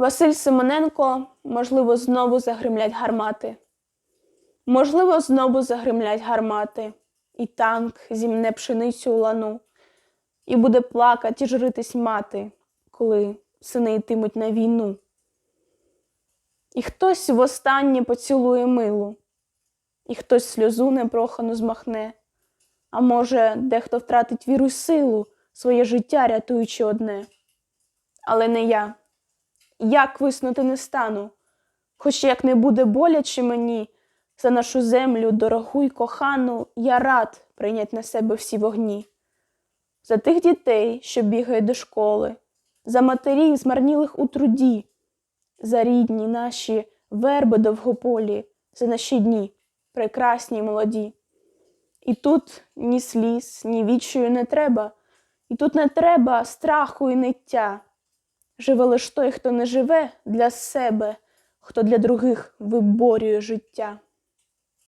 Василь Симоненко, можливо, знову загримлять гармати. Можливо, знову загримлять гармати, і танк зімне пшеницю у лану, і буде плакать і жритись мати, коли сини йтимуть на війну. І хтось востаннє поцілує милу, і хтось сльозу непрохану змахне, а може, дехто втратить віру й силу, своє життя рятуючи одне. Але не я. Як виснути не стану, хоч як не буде боляче мені, за нашу землю, дорогу й кохану, я рад прийнять на себе всі вогні. За тих дітей, що бігають до школи, за матерів, змарнілих у труді, за рідні наші верби довгополі, за наші дні, прекрасні й молоді. І тут ні сліз, ні відчаю не треба, і тут не треба страху і ниття. Живе лиш той, хто не живе для себе, хто для других виборює життя.